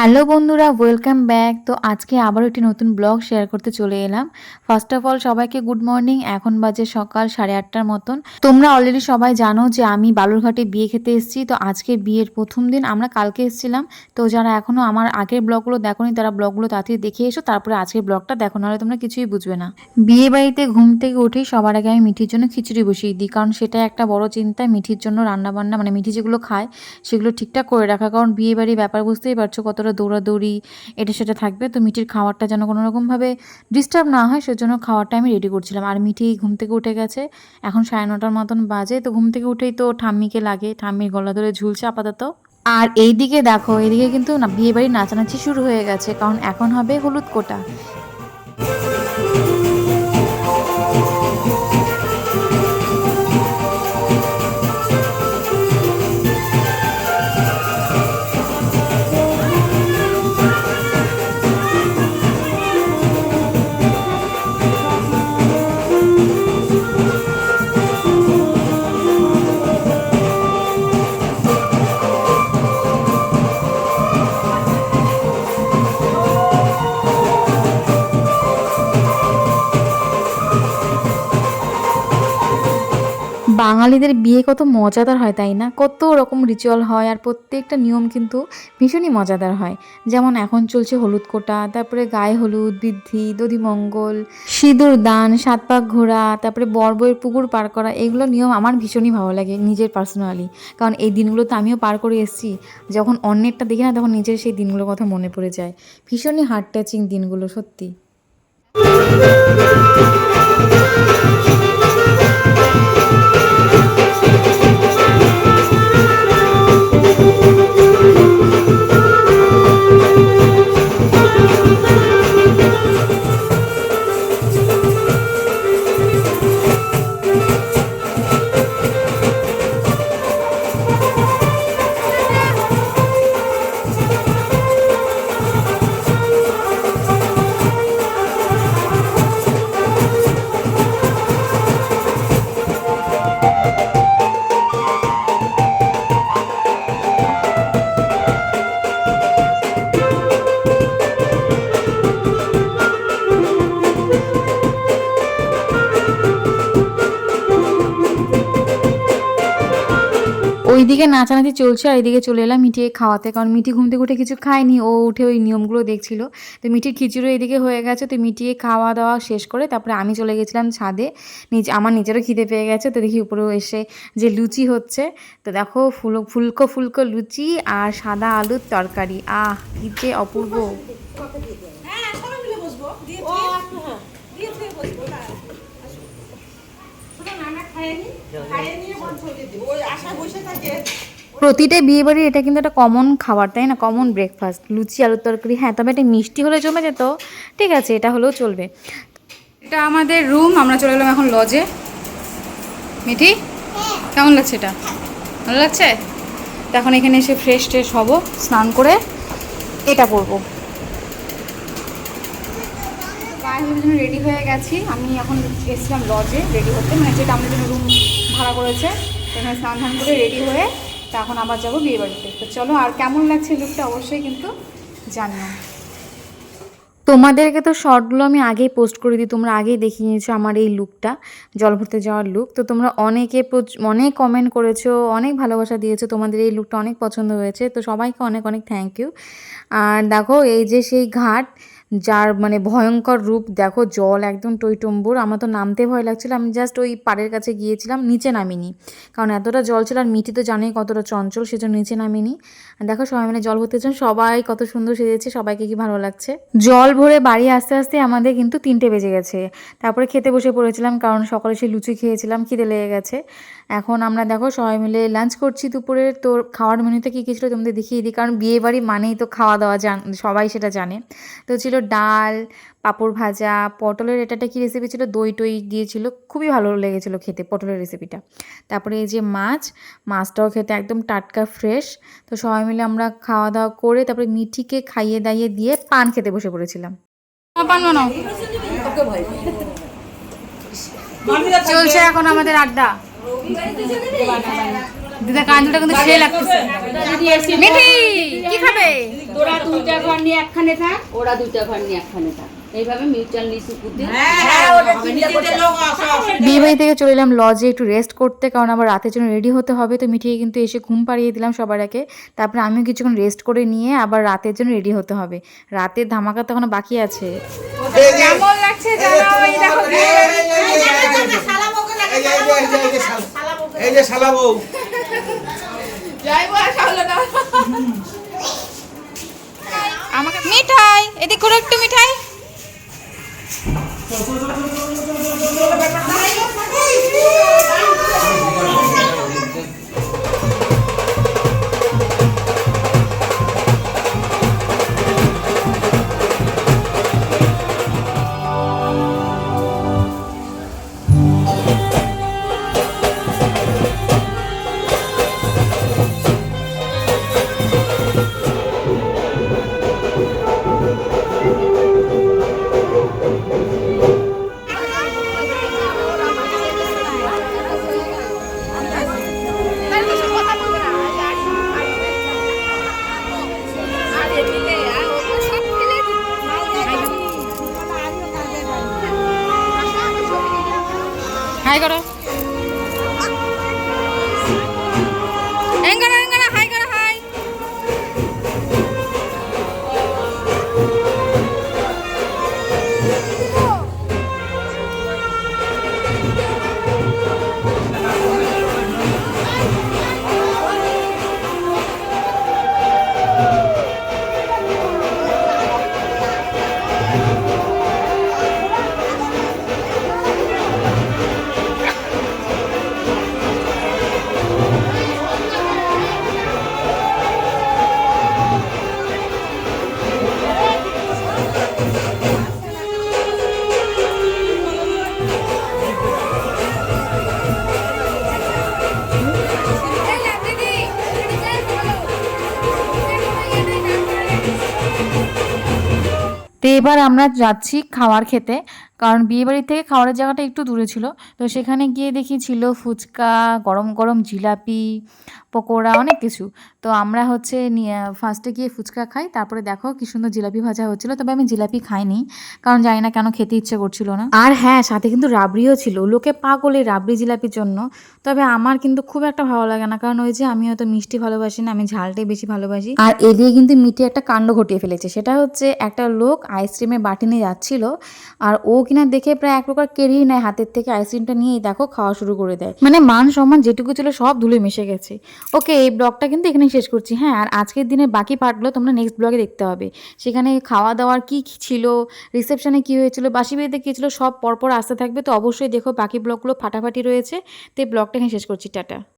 Hello বন্ধুরা welcome back তো আজকে আবার একটি নতুন ব্লগ শেয়ার করতে চলে এলাম। ফার্স্ট অফ অল সবাইকে গুড মর্নিং এখন বাজে সকাল সাড়ে আটটার মতন। তোমরা অলরেডি সবাই জানো যে আমি বালুরঘাটে বিয়ে খেতে এসেছি। তো আজকে বিয়ের প্রথম দিন, আমরা কালকে এসেছিলাম। তো যারা এখনও আমার আগের ব্লগগুলো দেখোনি, তারা ব্লগগুলো তাড়াতাড়ি দেখে এসো। তারপরে আজকের ব্লগটা দেখো, নাহলে তোমরা কিছুই বুঝবে না। বিয়ে বাড়িতে ঘুম থেকে উঠেই সবার আগে আমি মিঠির জন্য খিচুড়ি বসিয়ে দিই। কারণ সেটা একটা বড় চিন্তা, মিঠির জন্য রান্না বান্না মানে মিঠি যেগুলো খায়, সেগুলো ঠিকঠাক করে রাখা। কারণ বিয়ে বাড়ির ব্যাপার বুঝতেই পারছ কতটা দৌড়াদৌড়ি, এটা সেটা থাকবে। তো মিঠির খাবারটা যেন কোনো রকমভাবে ডিস্টার্ব না হয়, সেজন্য খাবারটা আমি রেডি করছিলাম। আর মিঠি ঘুম থেকে উঠে গেছে। এখন সাড়ে নটার মতন বাজে। তো ঘুম থেকে উঠেই তো ঠাম্মিকে লাগে। ঠাম্মির গলা ধরে ঝুলছে আপাতত। আর এইদিকে দেখো, এইদিকে কিন্তু না বিয়ে বাড়ির নাচানাচি শুরু হয়ে গেছে। কারণ এখন হবে হলুদ কোটা। বাঙালিদের বিয়ে কত মজাদার হয়, তাই না? কত রকম রিচুয়াল হয় আর প্রত্যেকটা নিয়ম কিন্তু ভীষণই মজাদার হয়। যেমন এখন চলছে হলুদ কোটা, তারপরে গায়ে হলুদ, বৃদ্ধি দধিমঙ্গল সিঁদুর দান, সাত পাক ঘোরা তারপরে বরবইয়ের পুকুর পার করা, এগুলো নিয়ম আমার ভীষণই ভালো লাগে নিজের পার্সোনালি কারণ এই দিনগুলো তো আমিও পার করে এসেছি। যখন অন্যেরটা দেখি না, তখন নিজের সেই দিনগুলোর কথা মনে পড়ে যায়। ভীষণই হার্ট টাচিং দিনগুলো, সত্যি। ওইদিকে নাচানাচি চলছে আর এইদিকে চলে এলাম মিঠিকে খাওয়াতে কারণ মিঠি ঘুম থেকে উঠে কিছু খায়নি ও উঠে ওই নিয়মগুলো দেখছিল। তো মিঠির খিচুড়ি এইদিকে হয়ে গেছে তো মিটিয়ে খাওয়া দাওয়া শেষ করে তারপরে আমি চলে গেছিলাম ছাদে। নিজ আমার নিজেরও খিদে পেয়ে গেছে তো দেখি উপরেও এসে যে লুচি হচ্ছে তো দেখো ফুল ফুলকো ফুলকো লুচি আর সাদা আলুর তরকারি। আহ কি যে অপূর্ব। হ্যাঁ সবাই মিলে বসবো দিয়ে ও থুয়ে- একটু হ্যাঁ। দিয়ে বসবো না শোনো নানা খায়নি খাইয়ে নিয়ে বন্ধ হয়ে দেবো ওই আশা বসে থাকে প্রতিটা বিয়ে বাড়ির এটা কিন্তু একটা কমন খাবার তাই না? কমন ব্রেকফাস্ট লুচি আলুর তরকারি হ্যাঁ তবে এটা মিষ্টি হলে জমে যেত। ঠিক আছে এটা হলেও চলবে। এটা আমাদের রুম আমরা চলে এলাম এখন লজে মিঠি কেমন লাগছে এটা? ভালো লাগছে? তো এখন এখানে এসে ফ্রেশ ট্রেশ হব স্নান করে এটা পরবো হলুদের জন্য রেডি হয়ে গেছি। আমি এখন এসেছিলাম লজে রেডি হতে। মানে যেটা আমাদের জন্য রুম ভাড়া করেছে, সেখানে স্নান ধান করে রেডি হয়ে তা এখন আবার যাব বিয়ে বাড়িতে। তো চলো, আর কেমন লাগছে লুকটা অবশ্যই কিন্তু জানিও। তোমাদেরকে তো শর্টগুলো আমি আগেই পোস্ট করে দিই, তোমরা আগেই দেখিয়ে নিয়েছো আমার এই লুকটা জল ভরতে যাওয়ার লুক তো তোমরা অনেকে অনেক কমেন্ট করেছ, অনেক ভালোবাসা দিয়েছ, তোমাদের এই লুকটা অনেক পছন্দ হয়েছে। তো সবাইকে অনেক অনেক থ্যাংক ইউ আর দেখো, এই যে সেই ঘাট যার মানে ভয়ঙ্কর রূপ, দেখো জল একদম টইটম্বুর, আমার তো নামতে ভয় লাগছিল, আমি জাস্ট ওই পাড়ের কাছে গিয়েছিলাম, নিচে নামিনি। কারণ এতটা জল ছিল আর মিঠি তো জানোই কতটা চঞ্চল, সেজন্য নিচে নামিনি। দেখো সবাই মিলে জল ভরতে যান সবাই কত সুন্দর সেজেছে, সবাইকে কি ভালো লাগছে। জল ভরে বাড়ি আসতে আসতে আমাদের কিন্তু তিনটে বেজে গেছে। তারপরে খেতে বসে পড়েছিলাম, কারণ সকালে সেই লুচি খেয়েছিলাম, খিদে লেগে গেছে। এখন আমরা দেখো সবাই মিলে লাঞ্চ করছি দুপুরে, তো খাওয়ার মেনুতে কী কী ছিল তোমাদের দেখিয়ে দিই, কারণ বিয়ে বাড়ি মানেই তো খাওয়া দাওয়া জান, সবাই সেটা জানে। তো ছিল ডাল পাঁপড় ভাজা পটলের এটা একটা কী রেসিপি ছিল? দই টই দিয়েছিল। খুবই ভালো লেগেছিলো খেতে পটলের রেসিপিটা তারপরে এই যে মাছ মাছটাও খেতে একদম টাটকা ফ্রেশ তো সবাই মিলে আমরা খাওয়া দাওয়া করে তারপরে মিঠিকে খাইয়ে দাইয়ে দিয়ে পান খেতে বসে পড়েছিলাম। পান বানাও। চলছে এখন আমাদের আড্ডা। দিদা কাঞ্জুটা কিন্তু সে লাগতেছে। মিঠি কি খাবে? ওরা দুইটা ঘর নিয়ে একখানে থাক ওরা দুইটা ঘর নিয়ে একখানে থাক। এইভাবে মিউচুয়াল হ্যাঁ হ্যাঁ অসুবিধা বিয়ে বাড়ি থেকে চলে এলাম লজে একটু রেস্ট করতে কারণ আবার রাতের জন্য রেডি হতে হবে। তো মিঠিয়ে কিন্তু এসে ঘুম পাড়িয়ে দিলাম সবার আগে। তারপরে আমিও কিছুক্ষণ রেস্ট করে নিয়ে আবার রাতের জন্য রেডি হতে হবে। রাতের ধামাকা তো এখনও বাকি আছে। কেমন লাগছে জানাও এই দেখো। যে, এই শালা- বউ। আমাকে মিঠাই এদিক করে একটু মিঠাই করো এবার আমরা যাচ্ছি খাওয়ার খেতে। কারণ বিয়েবাড়ি থেকে খাওয়ারের জায়গাটা একটু দূরে ছিল। তো সেখানে গিয়ে দেখি ছিল ফুচকা গরম গরম জিলাপি পকোড়া অনেক কিছু। তো আমরা হচ্ছে নিয়ে ফার্স্টে গিয়ে ফুচকা খাই তারপরে দেখো কি সুন্দর জিলাপি ভাজা হচ্ছিল। তবে আমি জিলাপি খাইনি কারণ জানি না কেন খেতে ইচ্ছে করছিল না। আর হ্যাঁ সাথে কিন্তু রাবড়িও ছিল। লোকে পাগল এই রাবড়ি জিলাপির জন্য। তবে আমার কিন্তু খুব একটা ভালো লাগে না কারণ ওই যে আমি হয়তো মিষ্টি ভালোবাসি না আমি ঝালটাই বেশি ভালোবাসি। আর এদিকে কিন্তু মিটে একটা কাণ্ড ঘটিয়ে ফেলেছে। সেটা হচ্ছে একটা লোক আইসক্রিমের বাটি নিয়ে যাচ্ছিল আর ও কিনা দেখে প্রায় এক প্রকার কেড়িয়ে নেয় হাতের থেকে আইসক্রিমটা নিয়েই দেখো খাওয়া শুরু করে দেয়। মানে মান সম্মান যেটুকু ছিল সব ধুলে মিশে গেছে। ওকে, এই ব্লগটা কিন্তু এখানেই শেষ করছি। হ্যাঁ আর আজকের দিনের বাকি পার্টগুলো তোমরা নেক্সট ব্লগে দেখতে হবে। সেখানে খাওয়া দাওয়ার কি কি ছিল রিসেপশনে কি হয়েছিল, বাসি বিয়েতে কী ছিল, সব পরপর আসতে থাকবে। তো অবশ্যই দেখো বাকি ব্লগগুলো ফাটাফাটি রয়েছে। তো এই ব্লগটা এখানে শেষ করছি। টাটা।